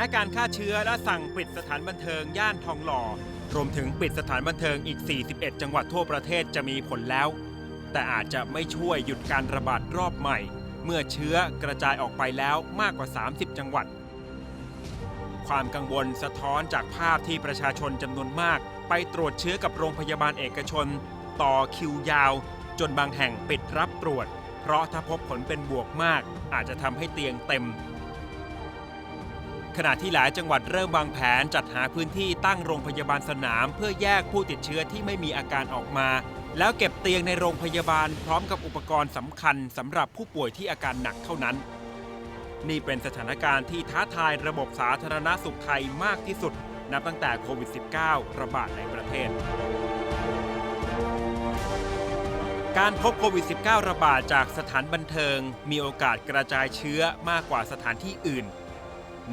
ม้การฆ่าเชื้อและสั่งปิดสถานบันเทิงย่านทองหล่อ รวมถึงปิดสถานบันเทิงอีก 41 จังหวัดทั่วประเทศจะมีผลแล้ว แต่อาจจะไม่ช่วยหยุดการระบาดรอบใหม่ เมื่อเชื้อกระจายออกไปแล้วมากกว่า 30 จังหวัด ความกังวลสะท้อนจากภาพที่ประชาชนจำนวนมาก ไปตรวจเชื้อกับโรงพยาบาลเอกชน ต่อคิวยาว จนบางแห่งปิดรับตรวจ เพราะถ้าพบผลเป็นบวกมาก อาจจะทำให้เตียงเต็ม ขณะที่หลายจังหวัดเริ่มวางแผนจัดหาพื้นที่ตั้งโรงพยาบาลสนาม เพื่อแยกผู้ติดเชื้อที่ไม่มีอาการออกมา แล้วเก็บเตียงในโรงพยาบาลพร้อมกับอุปกรณ์สำคัญสำหรับผู้ป่วยที่อาการหนักเท่านั้น นี่เป็นสถานการณ์ที่ท้าทายระบบสาธารณสุขไทยมากที่สุด นับตั้งแต่โควิด -19 ระบาดในประเทศ การพบโควิด -19 ระบาดจากสถานบันเทิง มีโอกาสกระจายเชื้อมากกว่าสถานที่อื่น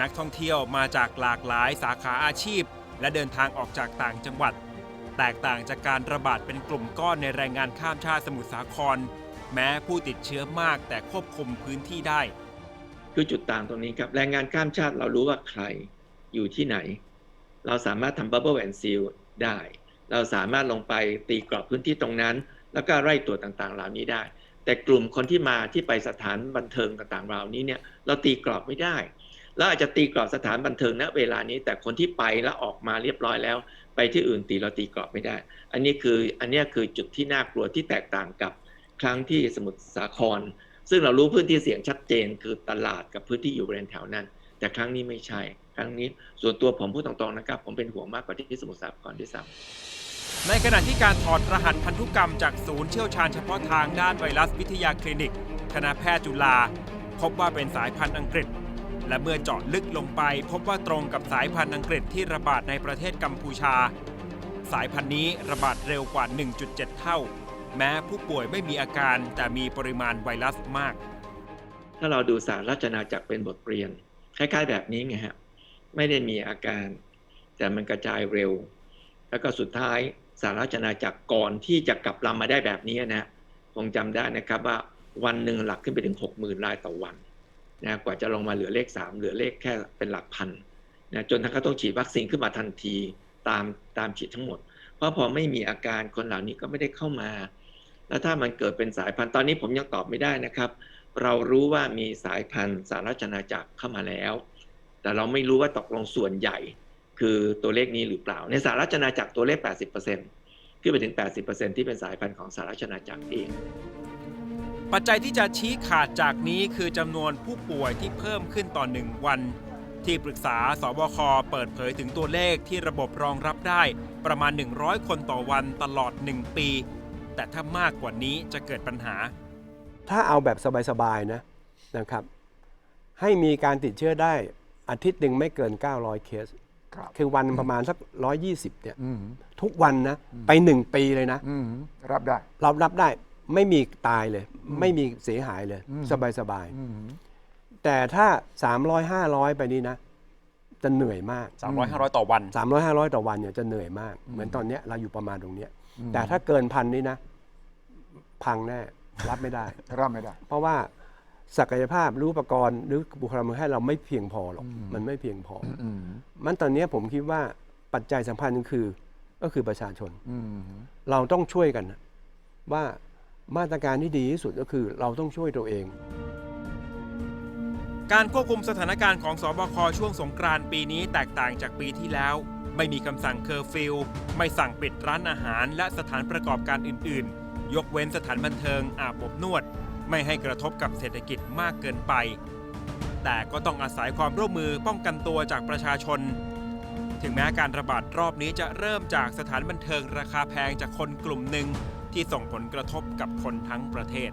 นักท่องเที่ยวมาจากหลากหลายสาขาอาชีพ และเดินทางออกจากต่างจังหวัด แตกต่างจากการระบาดเป็นกลุ่มก้อนในแรงงานข้ามชาติสมุทรสาคร แม้ผู้ติดเชื้อมากแต่ควบคุมพื้นที่ได้คือจุดต่างตรงนี้ครับแรงงานข้ามชาติเรารู้ว่าใครอยู่ที่ไหน เราสามารถทำ bubble and seal ได้ เราสามารถลงไปตีกรอบพื้นที่ตรงนั้น แล้วก็ไล่ตัวต่างๆ เหล่านี้ได้ แต่กลุ่มคนที่มาที่ไปสถานบันเทิงต่างๆ เหล่านี้เนี่ยเราตีกรอบไม่ได้ เราอาจจะตีกรอบสถานบันเทิงณเวลานี้ แต่คนที่ไปแล้วออกมาเรียบร้อยแล้ว ไปที่อื่นตีเราตีกรอบไม่ได้ อันนี้คืออันนี้คือจุดที่น่ากลัวที่แตกต่างกับครั้งที่สมุทรสาคร ซึ่งเรารู้พื้นที่เสี่ยงชัดเจน คือตลาดกับพื้นที่อยู่บริเวณแถวนั้น แต่ครั้งนี้ไม่ใช่ ครั้งนี้ส่วนตัวผมพูดตรงๆนะครับ ผมเป็นห่วงมากกว่าที่สมุทรสาครด้วยซ้ำในขณะที่การถอดรหัสพันธุกรรมจากศูนย์เชี่ยวชาญเฉพาะทางด้านไวรัสวิทยาคลินิก คณะแพทย์จุฬาพบว่าเป็นสายพันธุ์อังกฤษ และเมื่อเจาะลึกลงไปพบว่าตรงกับสายพันธุ์อังกฤษที่ระบาดในประเทศกัมพูชา สายพันธุ์นี้ระบาดเร็วกว่า 1.7 เท่า แม้ผู้ป่วยไม่มีอาการแต่มีปริมาณไวรัสมาก ถ้าเราดูสารราชนาจักรเป็นบทเรียน คล้ายๆแบบนี้ไงฮะไม่ได้มีอาการ แต่มันกระจายเร็ว แล้วก็สุดท้ายสารราชนาจักรก่อนที่จะกลับลำมาได้แบบนี้นะคงจำได้นะครับว่าวันหนึ่งหลักขึ้นไปถึง 60,000รายต่อวัน นะกว่าจะลงมาเหลือเลข 3 เหลือเลขแค่เป็นหลักพันนะจนทั้งเขาต้องฉีดวัคซีนขึ้นมาทันทีตามตามฉีดทั้งหมด เพราะพอไม่มีอาการคนเหล่านี้ก็ไม่ได้เข้ามา แล้วถ้ามันเกิดเป็นสายพันธุ์ตอนนี้ผมยังตอบไม่ได้นะครับ เรารู้ว่ามีสายพันธุ์สารราชนาจักรเข้ามาแล้ว แต่เราไม่รู้ว่าตกลงส่วนใหญ่ คือตัวเลขนี้หรือเปล่า ในสารราชนาจักรตัวเลข 80%ขึ้นไปถึง 80%ที่เป็นสายพันธุ์ของสารราชนาจักรเอง ปัจจัยที่จะชี้ขาดจากนี้คือจำนวนผู้ป่วยที่เพิ่มขึ้นต่อหนึ่งวัน ที่ปรึกษาสบคเปิดเผยถึงตัวเลขที่ระบบรองรับได้ประมาณ 100 คนต่อวันตลอด 1 ปี แต่ถ้ามากกว่านี้จะเกิดปัญหา ถ้าเอาแบบสบายๆนะนะครับ ให้มีการติดเชื้อได้อาทิตย์หนึ่งไม่เกิน 900 เคสครับคือวันประมาณสัก 120เนี่ยอืมทุกวันนะ ไป1ปีเลยนะอืมรับได้เรารับได้ ไม่มีตายเลย ไม่มีเสียหายเลยอืมสบายอืมๆแต่ถ้า 300 500 ไปนี่นะ จะเหนื่อยมาก 300 500 ต่อวัน 300 500 ต่อวันเนี่ยจะเหนื่อยมาก เหมือนตอนเนี้ยเราอยู่ประมาณตรงเนี้ย แต่ถ้าเกินพันนี่นะ พังแน่รับไม่ได้ รับไม่ได้ เพราะว่าศักยภาพรู้อุปกรณ์หรือบุคลากรให้เราไม่เพียงพอหรอกอืมมันไม่เพียงพอออืมมันตอนนี้ผมคิดว่าปัจจัยสำคัญคือ ก็คือประชาชนอืมเราต้องช่วยกันนะว่า มาตรการที่ดีที่สุดก็คือเราต้องช่วยตัวเอง การควบคุมสถานการณ์ของสบคช่วงสงกรานต์ปีนี้แตกต่างจากปีที่แล้ว ไม่มีคำสั่งเคอร์ฟิวไม่สั่งปิดร้านอาหาร และสถานประกอบการอื่น ๆ ยกเว้นสถานบันเทิงอาบอบนวด ไม่ให้กระทบกับเศรษฐกิจมากเกินไป แต่ก็ต้องอาศัยความร่วมมือป้องกันตัวจากประชาชน ถึงแม้การระบาดรอบนี้จะเริ่มจากสถานบันเทิงราคาแพงจากคนกลุ่มหนึ่ง ที่ส่งผลกระทบกับคนทั้งประเทศ